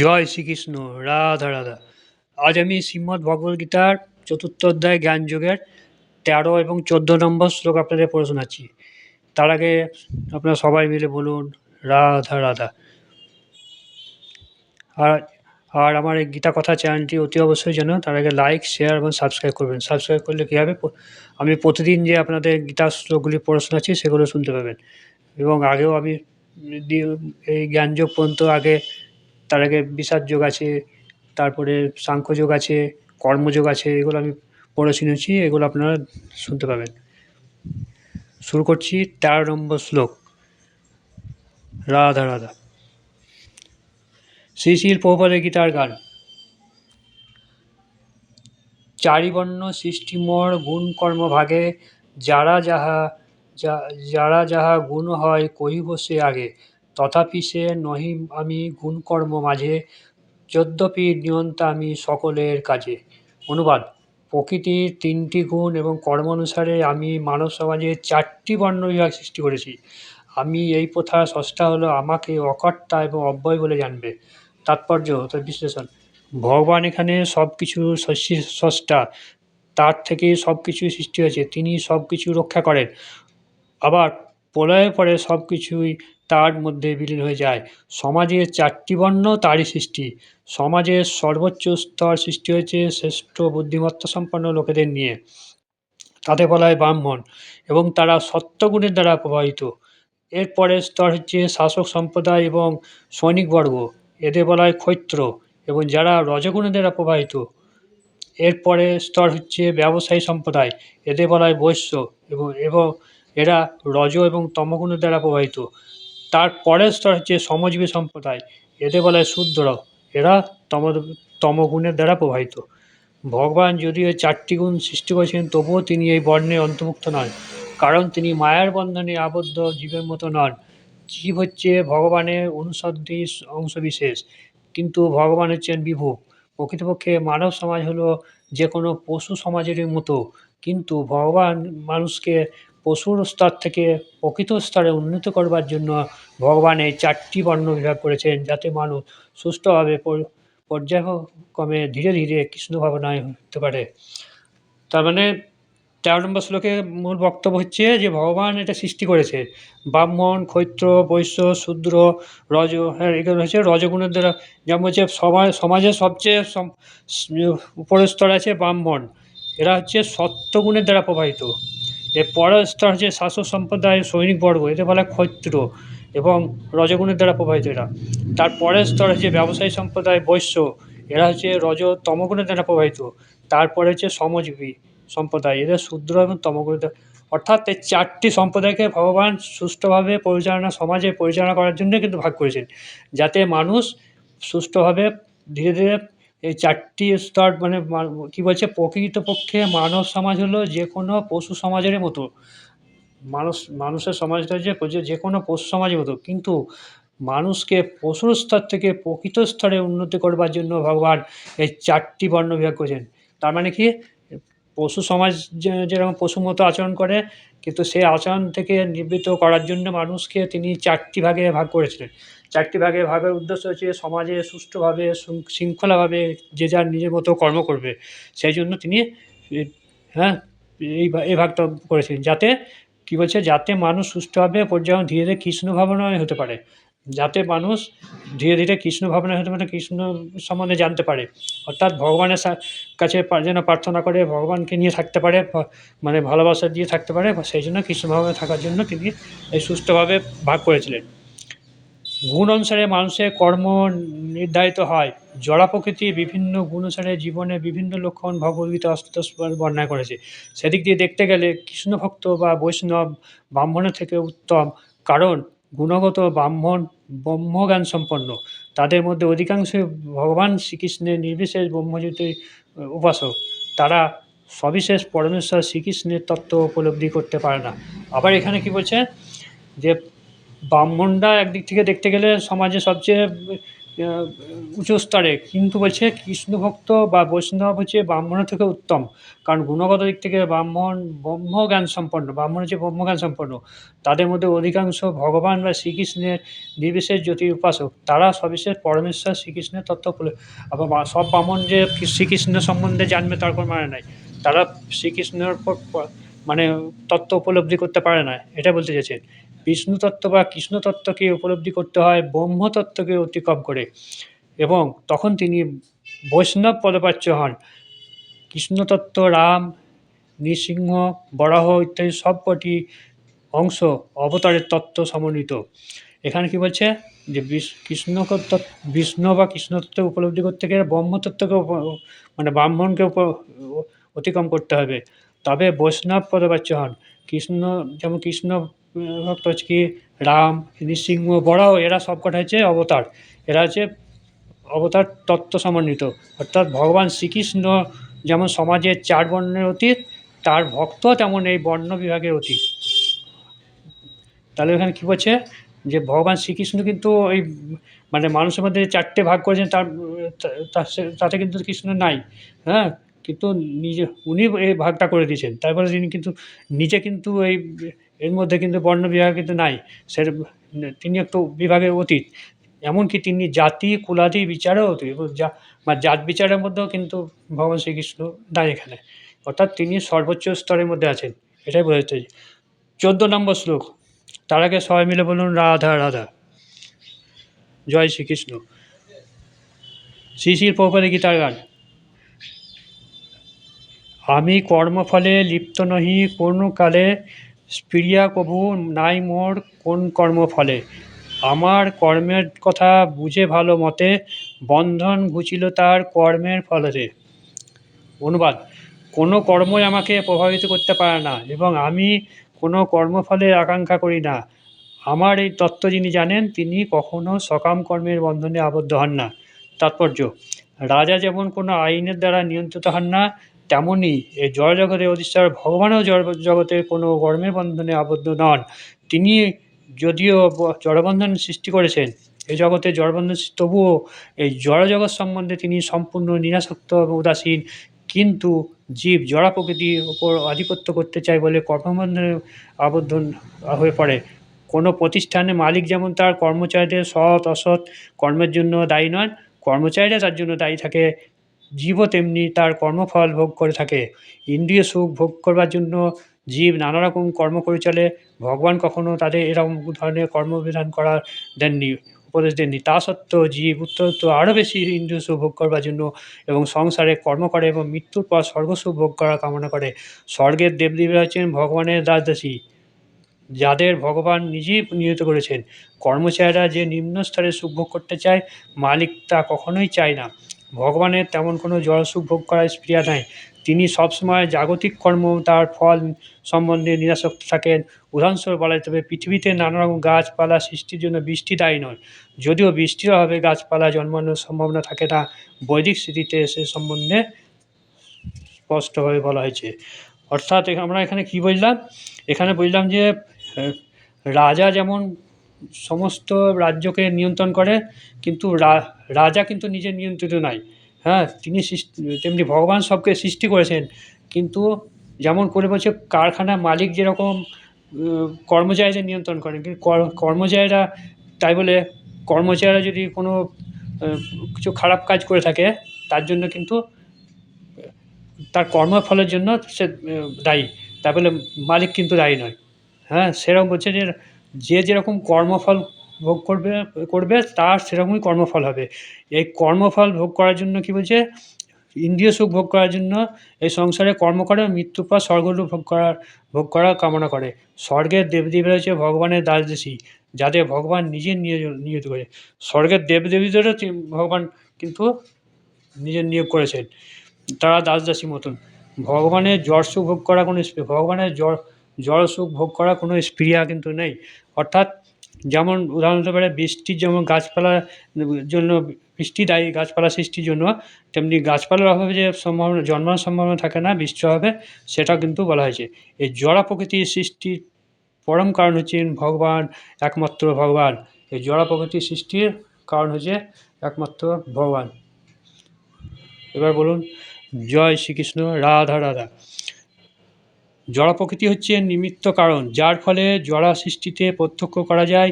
জয় শ্রীকৃষ্ণ, রাধা রাধা। আজ আমি শ্রীমদ্ ভগবদ্গীতার চতুর্থ অধ্যায় জ্ঞানযোগের তেরো এবং চোদ্দ নম্বর শ্লোক আপনাদের পড়ে শোনাচ্ছি। তার আগে আপনারা সবাই মিলে বলুন, রাধা রাধা। আর আর আমার এই গীতা কথা চ্যানেলটি অতি অবশ্যই যেন তার আগে লাইক শেয়ার এবং সাবস্ক্রাইব করবেন। সাবস্ক্রাইব করলে কী হবে? আমি প্রতিদিন যে আপনাদের গীতার শ্লোকগুলি পড়ে শোনাচ্ছি, সেগুলো শুনতে পাবেন। এবং আগেও আমি এই জ্ঞানযোগ পর্যন্ত আগে তার আগে বিষাদ যোগ আছে, তারপরে সাংখ্যযোগ আছে কর্মযোগ আছে, এগুলো আমি পড়ে শুনেছি, এগুলো আপনারা শুনতে পাবেন। শুরু করছি তেরো নম্বর শ্লোক। রাধা রাধা। শ্রী প্রভুপাদের গীতার গান। চারিবর্ণ সৃষ্টিমর গুণ কর্ম ভাগে, যারা যাহা যারা যাহা গুণ হয় কহিব সে আগে। তথাপি সে নহি আমি গুণকর্ম মাঝে, যদ্যপি নিয়ন্তা আমি সকলের কাজে। অনুবাদ, প্রকৃতির তিনটি গুণ এবং কর্ম অনুসারে আমি মানব সমাজে চারটি বর্ণ বিভাগ সৃষ্টি করেছি। আমি এই প্রথা স্রষ্টা হলো আমাকে অকর্তা এবং অব্যয় বলে জানবে। তাৎপর্য, তার বিশ্লেষণ। ভগবান এখানে সব কিছু স্রষ্টা তার থেকে সব কিছুই সৃষ্টি হয়েছে। তিনি সব কিছু রক্ষা করেন। আবার প্রলয়ের পরে সব কিছুই তার মধ্যে বিলীন হয়ে যায়। সমাজের চারটি বর্ণ তারই সৃষ্টি। সমাজের সর্বোচ্চ স্তর সৃষ্টি হয়েছে শ্রেষ্ঠ বুদ্ধিমত্তা সম্পন্ন লোকেদের নিয়ে। তাদের বলা হয় ব্রাহ্মণ এবং তারা সত্যগুণের দ্বারা প্রভাবিত। এরপরের স্তর হচ্ছে শাসক সম্প্রদায় এবং সৈনিকবর্গ এদের বলা হয় ক্ষৈত্র এবং যারা রজগুণের দ্বারা প্রভাবিত। এরপরে স্তর হচ্ছে ব্যবসায়ী সম্প্রদায়। এদের বলা হয় বৈশ্য এবং এবং এরা রজ এবং তমগুণের দ্বারা প্রভাবিত। তার পরের স্তর হচ্ছে সমজীবী সম্প্রদায়। এদের বলা হয় শূদ্র এরা তম তমগুণের দ্বারা প্রভাবিত। ভগবান যদিও চারটি গুণ সৃষ্টি করেছেন তবুও তিনি এই বর্ণে অন্তর্ভুক্ত নন। কারণ তিনি মায়ার বন্ধনে আবদ্ধ জীবের মতো নন। জীব হচ্ছে ভগবানের অনুসদ্ধি অংশবিশেষ কিন্তু ভগবান হচ্ছেন বিভু। প্রকৃতপক্ষে মানব সমাজ হলো যে কোনো পশু সমাজেরই মতো। কিন্তু ভগবান মানুষকে পশুর স্তর থেকে প্রকৃত স্তরে উন্নীত করবার জন্য ভগবান এই চারটি বর্ণ বিভাগ করেছেন যাতে মানুষ পর- পর্যায়ক্রমে ধীরে ধীরে কৃষ্ণ ভাবনায় হতে পারে। তার মানে তেরো নম্বর শ্লোকে মূল বক্তব্য হচ্ছে যে ভগবান এটা সৃষ্টি করেছে। ব্রাহ্মণ, ক্ষৈত্র, বৈশ্য, শূদ্র, রজ হ্যাঁ এগুলো হচ্ছে রজগুণের দ্বারা যেমন হচ্ছে সমাজ সমাজের সবচেয়ে উপরের স্তর আছে ব্রাহ্মণ। এরা হচ্ছে সত্যগুণের দ্বারা প্রভাবিত এর পরের স্তর হচ্ছে শাসক সম্প্রদায় সৈনিক বর্গ, এদের বলা ক্ষত্র এবং রজগুণের দ্বারা প্রভাবিত এরা। তার পরের স্তর হচ্ছে ব্যবসায়ী সম্প্রদায় বৈশ্য, এরা হচ্ছে রজ তমগুণের দ্বারা প্রভাবিত। তারপরে হচ্ছে শ্রমজীবী সম্প্রদায়, এদের শূদ্র এবং তমগুণের দ্বারা। অর্থাৎ এই চারটি সম্প্রদায়কে ভগবান সুষ্ঠুভাবে পরিচালনা, সমাজে পরিচালনা করার জন্য কিন্তু ভাগ করেছেন। যাতে মানুষ সুষ্ঠুভাবে ধীরে ধীরে এই চারটি স্তর মানে কি বলছে? প্রকৃতপক্ষে মানব সমাজ হলো যে কোনো পশু সমাজের মতো। মানুষ, মানুষের সমাজটা যে- যে কোনো পশু সমাজের মতো। কিন্তু মানুষকে পশুর স্তর থেকে প্রকৃত স্তরে উন্নতি করবার জন্য ভগবান এই চারটি বর্ণ বিভাগ করেছেন। তার মানে কি? পশু সমাজ যেরকম পশুর মতো আচরণ করে, কিন্তু সেই আচরণ থেকে নিবৃত্ত করার জন্য মানুষকে তিনি চারটি ভাগে ভাগ করেছিলেন। চারটি ভাগে, ভাগের উদ্দেশ্য হচ্ছে সমাজে সুষ্ঠুভাবে শৃঙ্খলাভাবে যে যার নিজের মতো কর্ম করবে, সেই জন্য তিনি হ্যাঁ এই এই ভাগটা করেছিলেন। যাতে, কী বলছে, যাতে মানুষ সুষ্ঠুভাবে পর্যায়ক্রমে ধীরে ধীরে কৃষ্ণ ভাবনায় হতে পারে। যাতে মানুষ ধীরে ধীরে কৃষ্ণ ভাবনায় হতে পারে, কৃষ্ণ সম্বন্ধে জানতে পারে। অর্থাৎ ভগবানের কাছে যেন প্রার্থনা করে, ভগবানকে নিয়ে থাকতে পারে মানে ভালোবাসা দিয়ে থাকতে পারে, সেই জন্য কৃষ্ণ ভাবনায় থাকার জন্য তিনি এই সুস্থভাবে ভাগ করেছিলেন। গুণ অনুসারে মানুষের কর্ম নির্ধারিত হয়। জড়া প্রকৃতির বিভিন্ন গুণ অনুসারে জীবনে বিভিন্ন লক্ষণ ভগবদ্গীতা অস্পষ্ট বর্ণনা করেছে। সেদিক দিয়ে দেখতে গেলে কৃষ্ণভক্ত বা বৈষ্ণব ব্রাহ্মণের থেকে উত্তম, কারণ গুণগত ব্রাহ্মণ ব্রহ্মজ্ঞান সম্পন্ন। তাদের মধ্যে অধিকাংশই ভগবান শ্রীকৃষ্ণের নির্বিশেষ ব্রহ্মজ্যোতির উপাসক। তারা সবিশেষ পরমেশ্বর শ্রীকৃষ্ণের তত্ত্ব উপলব্ধি করতে পারে না। আবার এখানে কি বলছে? যে ব্রাহ্মণরা একদিক থেকে দেখতে গেলে সমাজে সবচেয়ে উঁচু স্তরে। কিন্তু বলছে কৃষ্ণভক্ত বা বৈষ্ণব হচ্ছে ব্রাহ্মণের থেকে উত্তম। কারণ গুণগত দিক থেকে ব্রাহ্মণ ব্রহ্মজ্ঞান সম্পন্ন ব্রাহ্মণ হচ্ছে ব্রহ্মজ্ঞান সম্পন্ন তাদের মধ্যে অধিকাংশ ভগবান বা শ্রীকৃষ্ণের নির্বিশেষ জ্যোতির উপাসক। তারা সবিশেষ পরমেশ্বর, শ্রীকৃষ্ণের তত্ত্ব আবার সব ব্রাহ্মণ যে শ্রীকৃষ্ণ সম্বন্ধে জানবে তার কোনো মানে নাই। তারা শ্রীকৃষ্ণের মানে তত্ত্ব উপলব্ধি করতে পারে না, এটা বলতে চাইছেন। বিষ্ণু তত্ত্ব বা কৃষ্ণ তত্ত্বকে উপলব্ধি করতে হয় ব্রহ্ম তত্ত্বকে অতিক্রম করে। এবং তখন তিনি বৈষ্ণব পদপাচ্য হন। কৃষ্ণতত্ত্ব, রাম, নৃসিংহ, বরাহ ইত্যাদি সবকটি অংশ অবতারের তত্ত্ব সমন্বিত। এখানে কি বলছে? যে কৃষ্ণ বিষ্ণু বা কৃষ্ণতত্ত্ব উপলব্ধি করতে গেলে ব্রহ্মতত্ত্বকে মানে ব্রাহ্মণকে অতিক্রম করতে হবে। তবে বৈষ্ণব পদবাচ্য হন। কৃষ্ণ, যেমন কৃষ্ণ ভক্ত হচ্ছে কি রাম, নৃসিংহ বরাহ এরা সবকটা হচ্ছে অবতার। এরা হচ্ছে অবতার তত্ত্ব সমন্বিত। অর্থাৎ ভগবান শ্রীকৃষ্ণ যেমন সমাজের চার বর্ণের অতীত, তার ভক্ত তেমন এই বর্ণ বিভাগের অতীত। তাহলে এখানে কী বলছে? যে ভগবান শ্রীকৃষ্ণ কিন্তু ওই মানে মানুষের মধ্যে চারটে ভাগ করেছেন, তার তাতে কিন্তু কৃষ্ণ নাই। হ্যাঁ? কিন্তু নিজে, উনি এই ভাগটা করে দিয়েছেন। তারপরে তিনি কিন্তু নিজে কিন্তু এই এর মধ্যে কিন্তু বর্ণ বিভাগ কিন্তু নাই। সে তিনি একটু বিভাগের অতীত। এমনকি তিনি জাতি, কুলাদি, বিচারেও অতীত। বা জাত বিচারের মধ্যেও কিন্তু ভগবান শ্রীকৃষ্ণ নাই এখানে। অর্থাৎ তিনি সর্বোচ্চ স্তরের মধ্যে আছেন। এটাই বোঝাতে চোদ্দ নম্বর শ্লোক। তার আগে সবাই মিলে বলুন, রাধা রাধা। জয় শ্রীকৃষ্ণ। শ্রী শ্রী গীতার গান। আমি কর্মফলে লিপ্ত নহি, কোন কালে স্প্রিয়া কভু নাই মোর কোন কর্মফলে আমার কর্মের কথা বুঝে ভালো মতে বন্ধন ঘুচিল তার কর্মের ফলেতে অনুবাদ, কোনো কর্মই আমাকে প্রভাবিত করতে পারে না এবং আমি কোনো কর্মফলে আকাঙ্ক্ষা করি না। আমার এই তত্ত্ব যিনি জানেন, তিনি কখনো সকাম কর্মের বন্ধনে আবদ্ধ হন না। তাৎপর্য, রাজা যেমন কোনো আইনের দ্বারা নিয়ন্ত্রিত হন না তেমনই এই জড় জগতের অধিষ্ঠার ভগবানও জড় জগতের কোনো কর্মের বন্ধনে আবদ্ধ নন। তিনি যদিও জড়বন্ধন সৃষ্টি করেছেন এই জগতে জড়বন্ধন তবুও এই জড় জগৎ সম্বন্ধে তিনি সম্পূর্ণ নিরাসক্ত এবং উদাসীন, কিন্তু জীব জড়া প্রকৃতির ওপর আধিপত্য করতে চায় বলে কর্মবন্ধনে আবদ্ধ হয়ে পড়ে। কোনো প্রতিষ্ঠানের মালিক যেমন তার কর্মচারীদের সৎ অসৎ কর্মের জন্য দায়ী নন, কর্মচারীরা তার জন্য দায়ী থাকে। জীবও তেমনি তার কর্মফল ভোগ করে থাকে। ইন্দ্রিয় সুখ ভোগ করবার জন্য জীব নানা রকম কর্ম করে চলে। ভগবান কখনো তাদের এরকম ধরনের কর্মবিধান করার দেননি, উপদেশ দেননি। তা সত্ত্বেও জীব উত্তরোত্তর আরও বেশি ইন্দ্রিয় সুখ ভোগ করবার জন্য এবং সংসারে কর্ম করে এবং মৃত্যুর পর স্বর্গসুখ ভোগ করার কামনা করে। স্বর্গের দেবদেবীরা হচ্ছেন ভগবানের রাজদাসী যাদের ভগবান নিজেই নিয়ত করেছেন। কর্মচারীরা যে নিম্ন স্তরে সুখ ভোগ করতে চায়, মালিক তা কখনোই চায় না। ভগবানের তেমন কোনো জড় সুখ ভোগ করার স্প্রিয়া নাই। তিনি সবসময় জাগতিক কর্ম, তার ফল সম্বন্ধে নিরাসক্ত থাকেন। উদাহরণস্বরূপ বলা যেতে পারে, পৃথিবীতে নানা রকম গাছপালা সৃষ্টির জন্য বৃষ্টি দায়ী নয়। যদিও বৃষ্টির অভাবে গাছপালা জন্মানোর সম্ভাবনা থাকে না। বৈদিক স্মৃতিতে সে সম্বন্ধে স্পষ্টভাবে বলা হয়েছে। অর্থাৎ আমরা এখানে কি বুঝলাম? এখানে বুঝলাম যে রাজা যেমন সমস্ত রাজ্যকে নিয়ন্ত্রণ করে, কিন্তু রাজা কিন্তু নিজে নিয়ন্ত্রিত নাই। হ্যাঁ তিনি তেমনি ভগবান সবকে সৃষ্টি করেছেন। কিন্তু যেমন করে বলছে, কারখানার মালিক যেরকম কর্মচারীদের নিয়ন্ত্রণ করেন। কিন্তু কর- কর্মচারীরা, তাই বলে কর্মচারীরা যদি কোনো কিছু খারাপ কাজ করে থাকে, তার জন্য কিন্তু, তার কর্মফলের জন্য সে দায়ী। তাই বলে মালিক কিন্তু দায়ী নয়। হ্যাঁ সেরকম বলছে যে যে যেরকম কর্মফল ভোগ করবে করবে তার সেরকমই কর্মফল হবে। এই কর্মফল ভোগ করার জন্য কি বলছে? ইন্দ্রিয় সুখ ভোগ করার জন্য এই সংসারে কর্ম করে মৃত্যুর পর স্বর্গলোক ভোগ করার ভোগ করার কামনা করে। স্বর্গের দেবদেবীরা হচ্ছে ভগবানের দাসদেশী যাদের ভগবান নিজে নিয়োজিত করে। স্বর্গের দেবদেবীদেরও ভগবান কিন্তু নিজের নিয়োগ করেছেন, তারা দাসদাসী মতন। ভগবানের জড় সুখ ভোগ করা কোনো ভগবানের জ্বর জড় সুখ ভোগ করা কোনো স্প্রিয়া কিন্তু নেই। অর্থাৎ যেমন উদাহরণ হতে পারে বৃষ্টির যেমন গাছপালার জন্য বৃষ্টি দায়ী গাছপালা সৃষ্টির জন্য, তেমনি গাছপালার অভাবে যে সম্ভাবনা, জন্মানোর সম্ভাবনা থাকে না, বৃষ্টির অভাবে, সেটাও কিন্তু বলা হয়েছে। এই জড়া প্রকৃতির সৃষ্টির পরম কারণ হচ্ছেন ভগবান, একমাত্র ভগবান। এই জড়া প্রকৃতির সৃষ্টির কারণ হচ্ছে একমাত্র ভগবান। এবার বলুন, জয় শ্রীকৃষ্ণ, রাধা রাধা। জড় প্রকৃতি হচ্ছে নিমিত্ত কারণ, যার ফলে জড়া সৃষ্টিতে প্রত্যক্ষ করা যায়।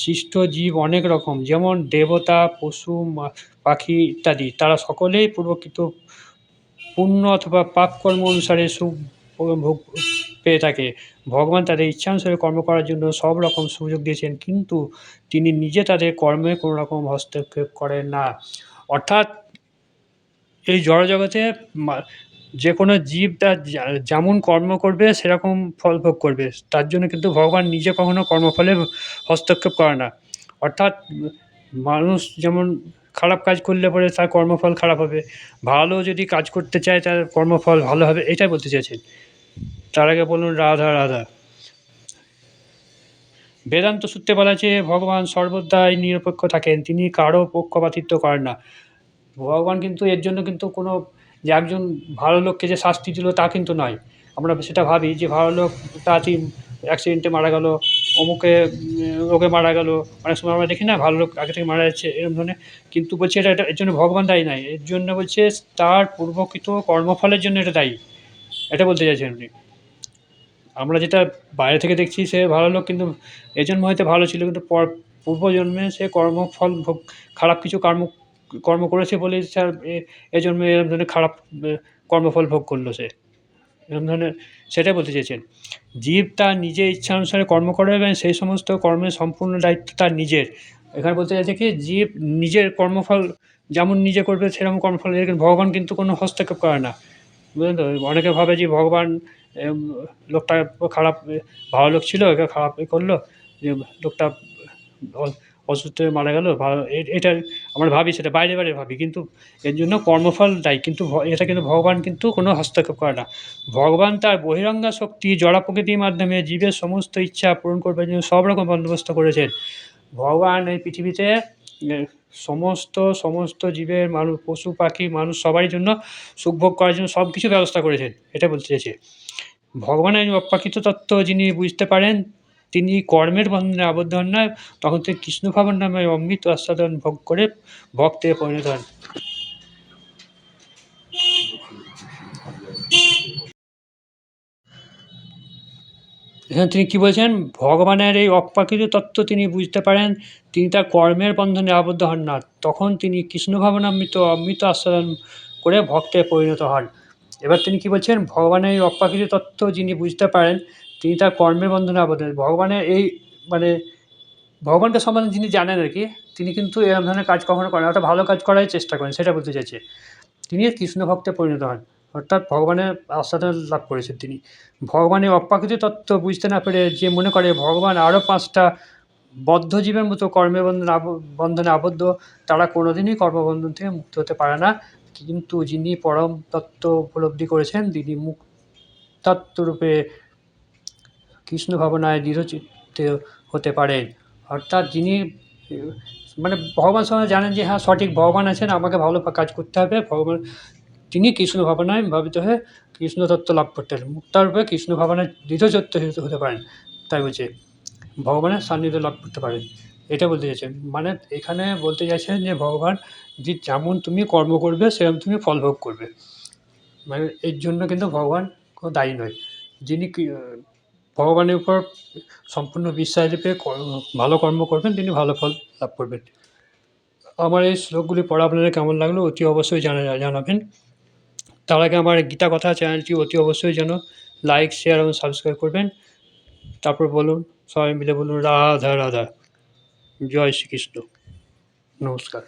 সৃষ্ট জীব অনেক রকম, যেমন দেবতা, পশু পাখি ইত্যাদি। তারা সকলেই পূর্বকৃত পুণ্য অথবা পাপ কর্ম অনুসারে সুখ ভোগ পেয়ে থাকে। ভগবান তাদের ইচ্ছানুসারে কর্ম করার জন্য সব রকম সুযোগ দিয়েছেন, কিন্তু তিনি নিজে তাদের কর্মে কোনো রকম হস্তক্ষেপ করেন না। অর্থাৎ এই জড়জগতে যে কোনো জীব তার যেমন কর্ম করবে, সেরকম ফল ভোগ করবে। তার জন্য কিন্তু ভগবান নিজে কখনো কর্মফলে হস্তক্ষেপ করে না। অর্থাৎ মানুষ যেমন খারাপ কাজ করলে পরে তার কর্মফল খারাপ হবে। ভালো যদি কাজ করতে চায়, তার কর্মফল ভালো হবে, এটাই বলতে চাইছেন। তার আগে বলুন রাধা রাধা। বেদান্ত সূত্রে বলা আছে, ভগবান সর্বদাই নিরপেক্ষ থাকেন, তিনি কারও পক্ষপাতিত্ব করেন না। ভগবান কিন্তু এর জন্য কিন্তু কোনো যে একজন ভালো লোককে যে শাস্তি দিল তা কিন্তু নয়। আমরা সেটা ভাবি যে ভালো লোক তাড়াতাড়ি অ্যাক্সিডেন্টে মারা গেল, অমুকে রোগে মারা গেল, অনেক সময় আমরা দেখি না ভালো লোক আগে থেকে মারা যাচ্ছে এরকম ধরনের। কিন্তু বলছে এটা এর জন্য ভগবান দায়ী নয়, এর জন্য বলছে তার পূর্বকৃত কর্মফলের জন্য এটা দায়ী। এটা বলতে চাইছেন উনি। আমরা যেটা বাইরে থেকে দেখছি সে ভালো লোক কিন্তু এই জন্ম হয়তো ভালো ছিল, কিন্তু পর, পূর্বজন্মে সে কর্মফল ভোগ, খারাপ কিছু কর্ম কর্ম করেছে বলে স্যার এই জন্মে এরকম ধরনের খারাপ কর্মফল ভোগ করল সে। এরকম ধরনের সেটাই বলতে চেয়েছেন। জীব তার নিজের ইচ্ছা অনুসারে কর্ম করে এবং সেই সমস্ত কর্মের সম্পূর্ণ দায়িত্ব তার নিজের। এখানে বলতে চাইছে কি, জীব নিজের কর্মফল যেমন নিজে করবে, সেরকম কর্মফল ভগবান কিন্তু কোনো হস্তক্ষেপ করে না। বুঝলেন তো? অনেকে ভাবে যে ভগবান লোকটা খারাপ ভালো লোক ছিল, একে খারাপ করল, যে লোকটা অসুস্থ হয়ে মারা গেল এটা আমরা ভাবি, সেটা বাইরে বাইরে ভাবি, কিন্তু এর জন্য কর্মফল দায়ী, কিন্তু এটা কিন্তু ভগবান কিন্তু কোনো হস্তক্ষেপ করে না। ভগবান তার বহিরঙ্গা শক্তি, জড়া প্রকৃতির মাধ্যমে জীবের সমস্ত ইচ্ছা পূরণ করবার জন্য সব রকম বন্দোবস্ত করেছেন। ভগবান এই পৃথিবীতে সমস্ত সমস্ত জীবের মানুষ, পশু, পাখি, মানুষ সবারই জন্য সুখভোগ করার জন্য সব কিছু ব্যবস্থা করেছেন, এটা বলতে চাইছে ভগবানের অপ্রাকৃত তত্ত্ব যিনি বুঝতে পারেন তিনি কর্মের বন্ধনে আবদ্ধ হন না, তখন তিনি কৃষ্ণ ভাবন নামে অমৃত আস্বাদন ভোগ করে ভক্তে পরিণত হন। এখানে তিনি কি বলছেন? ভগবানের এই অপ্রাকৃত তত্ত্ব তিনি বুঝতে পারেন, তিনি তার কর্মের বন্ধনে আবদ্ধ হন না, তখন তিনি কৃষ্ণ ভাবনামৃত অমৃত আস্বাদন করে ভক্তে পরিণত হন। এবার তিনি কি বলছেন? ভগবানের এই অপ্রাকৃত তত্ত্ব যিনি বুঝতে পারেন তিনি তার কর্মের বন্ধনে আবদ্ধ। ভগবানের এই মানে ভগবানকে সম্বন্ধে যিনি জানেন আর কি, তিনি কিন্তু এরকম ধরনের কাজ কখনো করেন। অর্থাৎ ভালো কাজ করাই চেষ্টা করেন, সেটা বলতে চাইছে। তিনি কৃষ্ণ ভক্তে পরিণত হন, অর্থাৎ ভগবানের আস্বাদন লাভ করেছেন তিনি। ভগবানের অপ্রাকৃত তত্ত্ব বুঝতে না পেরে যে মনে করে ভগবান আরও পাঁচটা বদ্ধ জীবের মতো কর্মের বন্ধনে আব- বন্ধনে আবদ্ধ, তারা কোনোদিনই কর্মবন্ধন থেকে মুক্ত হতে পারে না। কিন্তু যিনি পরম তত্ত্ব উপলব্ধি করেছেন, তিনি মুক্তাত্মরূপে কৃষ্ণ ভাবনায় দৃঢ়চিত্তে হতে পারেন। অর্থাৎ যিনি মানে ভগবান সঙ্গে জানেন যে হ্যাঁ সঠিক ভগবান আছেন, আমাকে ভালো কাজ করতে হবে। ভগবান, তিনি কৃষ্ণ ভাবনায় ভাবিত হয়ে কৃষ্ণ তত্ত্ব লাভ করতে পারেন। মুক্তারূপে কৃষ্ণ ভাবনায় দৃঢ়চত্ব হতে পারেন। তাই বলছে, ভগবানের সান্নিধ্য লাভ করতে পারেন। এটা বলতে চাইছেন। মানে এখানে বলতে চাইছেন যে, ভগবান, যে যেমন তুমি কর্ম করবে, সেরকম তুমি ফল ভোগ করবে। মানে এর জন্য কিন্তু ভগবান কোনো দায়ী নয়। যিনি ভগবানের উপর সম্পূর্ণ বিশ্বাস কর্ম- ভালো কর্ম করবেন, তিনি ভালো ফল লাভ করবেন। আমার এই শ্লোকগুলি পড়া আপনাদের কেমন লাগল অতি অবশ্যই জানা জানাবেন। তার আগে আমার গীতা কথা চ্যানেলটি অতি অবশ্যই যেন লাইক, শেয়ার এবং সাবস্ক্রাইব করবেন। তারপর বলুন, সবাই মিলে বলুন, রাধা রাধা। জয় শ্রীকৃষ্ণ। নমস্কার।